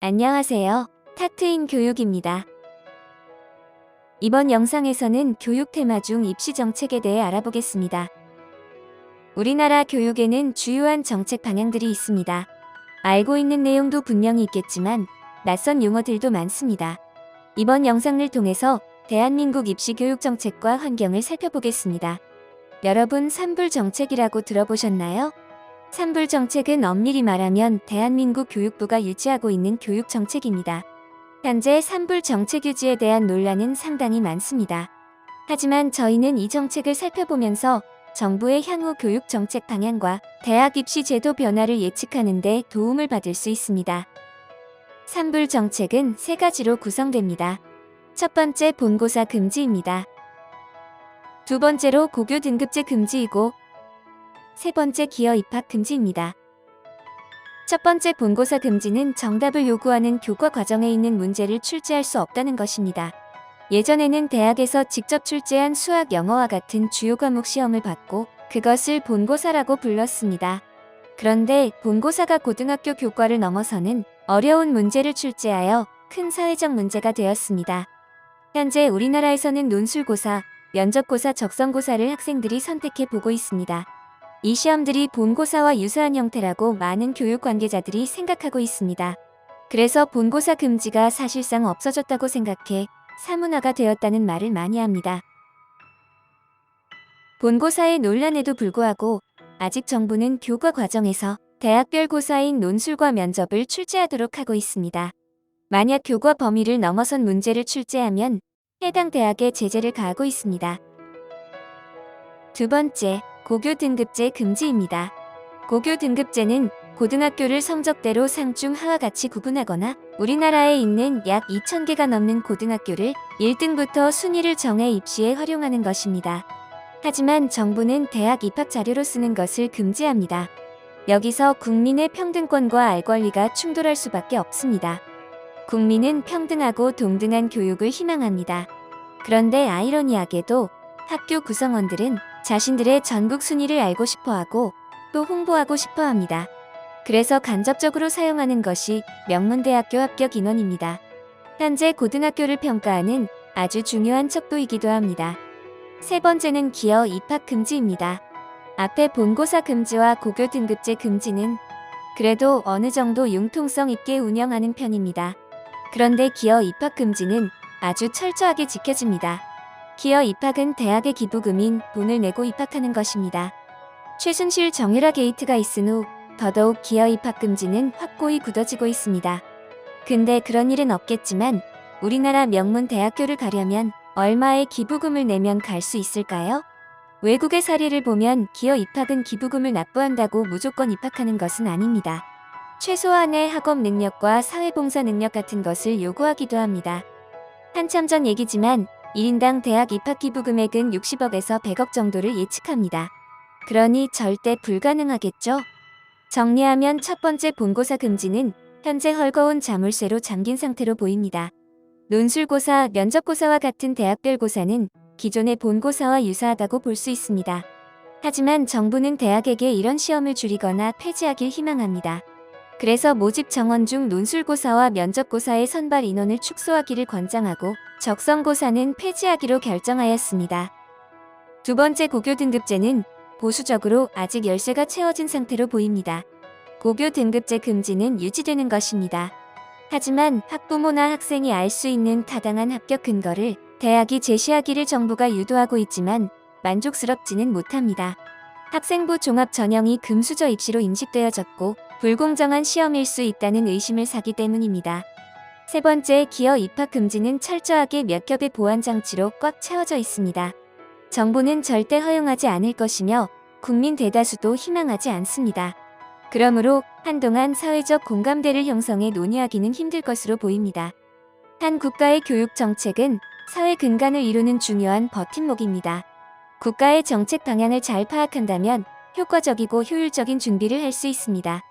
안녕하세요. 탁트인 교육입니다. 이번 영상에서는 교육 테마 중 입시 정책에 대해 알아보겠습니다. 우리나라 교육에는 주요한 정책 방향들이 있습니다. 알고 있는 내용도 분명히 있겠지만 낯선 용어들도 많습니다. 이번 영상을 통해서 대한민국 입시 교육 정책과 환경을 살펴보겠습니다. 여러분 산불 정책이라고 들어보셨나요? 산불 정책은 엄밀히 말하면 대한민국 교육부가 유지하고 있는 교육 정책입니다. 현재 산불 정책 유지에 대한 논란은 상당히 많습니다. 하지만 저희는 이 정책을 살펴보면서 정부의 향후 교육 정책 방향과 대학 입시 제도 변화를 예측하는 데 도움을 받을 수 있습니다. 산불 정책은 세 가지로 구성됩니다. 첫 번째 본고사 금지입니다. 두 번째로 고교 등급제 금지이고 세 번째 기여 입학 금지입니다. 첫 번째 본고사 금지는 정답을 요구하는 교과 과정에 있는 문제를 출제할 수 없다는 것입니다. 예전에는 대학에서 직접 출제한 수학, 영어와 같은 주요 과목 시험을 받고 그것을 본고사라고 불렀습니다. 그런데 본고사가 고등학교 교과를 넘어서는 어려운 문제를 출제하여 큰 사회적 문제가 되었습니다. 현재 우리나라에서는 논술고사, 면접고사, 적성고사를 학생들이 선택해 보고 있습니다. 이 시험들이 본고사와 유사한 형태라고 많은 교육 관계자들이 생각하고 있습니다. 그래서 본고사 금지가 사실상 없어졌다고 생각해 사문화가 되었다는 말을 많이 합니다. 본고사의 논란에도 불구하고 아직 정부는 교과 과정에서 대학별 고사인 논술과 면접을 출제하도록 하고 있습니다. 만약 교과 범위를 넘어선 문제를 출제하면 해당 대학에 제재를 가하고 있습니다. 두 번째, 고교 등급제 금지입니다. 고교 등급제는 고등학교를 성적대로 상중 하와 같이 구분하거나 우리나라에 있는 약 2,000개가 넘는 고등학교를 1등부터 순위를 정해 입시에 활용하는 것입니다. 하지만 정부는 대학 입학 자료로 쓰는 것을 금지합니다. 여기서 국민의 평등권과 알 권리가 충돌할 수밖에 없습니다. 국민은 평등하고 동등한 교육을 희망합니다. 그런데 아이러니하게도 학교 구성원들은 자신들의 전국 순위를 알고 싶어 하고 또 홍보하고 싶어 합니다. 그래서 간접적으로 사용하는 것이 명문대학교 합격 인원입니다. 현재 고등학교를 평가하는 아주 중요한 척도이기도 합니다. 세 번째는 기여 입학 금지입니다. 앞에 본고사 금지와 고교 등급제 금지는 그래도 어느 정도 융통성 있게 운영하는 편입니다. 그런데 기여 입학 금지는 아주 철저하게 지켜집니다. 기여 입학은 대학의 기부금인 돈을 내고 입학하는 것입니다. 최순실 정유라 게이트가 있은 후 더더욱 기여 입학 금지는 확고히 굳어지고 있습니다. 근데 그런 일은 없겠지만 우리나라 명문 대학교를 가려면 얼마의 기부금을 내면 갈 수 있을까요? 외국의 사례를 보면 기여 입학은 기부금을 납부한다고 무조건 입학하는 것은 아닙니다. 최소한의 학업 능력과 사회봉사 능력 같은 것을 요구하기도 합니다. 한참 전 얘기지만 1인당 대학 입학 기부 금액은 60억에서 100억 정도를 예측합니다. 그러니 절대 불가능하겠죠? 정리하면 첫 번째 본고사 금지는 현재 헐거운 자물쇠로 잠긴 상태로 보입니다. 논술고사, 면접고사와 같은 대학별 고사는 기존의 본고사와 유사하다고 볼 수 있습니다. 하지만 정부는 대학에게 이런 시험을 줄이거나 폐지하길 희망합니다. 그래서 모집 정원 중 논술고사와 면접고사의 선발 인원을 축소하기를 권장하고 적성고사는 폐지하기로 결정하였습니다. 두 번째 고교 등급제는 보수적으로 아직 열쇠가 채워진 상태로 보입니다. 고교 등급제 금지는 유지되는 것입니다. 하지만 학부모나 학생이 알 수 있는 타당한 합격 근거를 대학이 제시하기를 정부가 유도하고 있지만 만족스럽지는 못합니다. 학생부 종합 전형이 금수저 입시로 인식되어졌고 불공정한 시험일 수 있다는 의심을 사기 때문입니다. 세 번째, 기여 입학 금지는 철저하게 몇 겹의 보안 장치로 꽉 채워져 있습니다. 정부는 절대 허용하지 않을 것이며 국민 대다수도 희망하지 않습니다. 그러므로 한동안 사회적 공감대를 형성해 논의하기는 힘들 것으로 보입니다. 한 국가의 교육 정책은 사회 근간을 이루는 중요한 버팀목입니다. 국가의 정책 방향을 잘 파악한다면 효과적이고 효율적인 준비를 할 수 있습니다.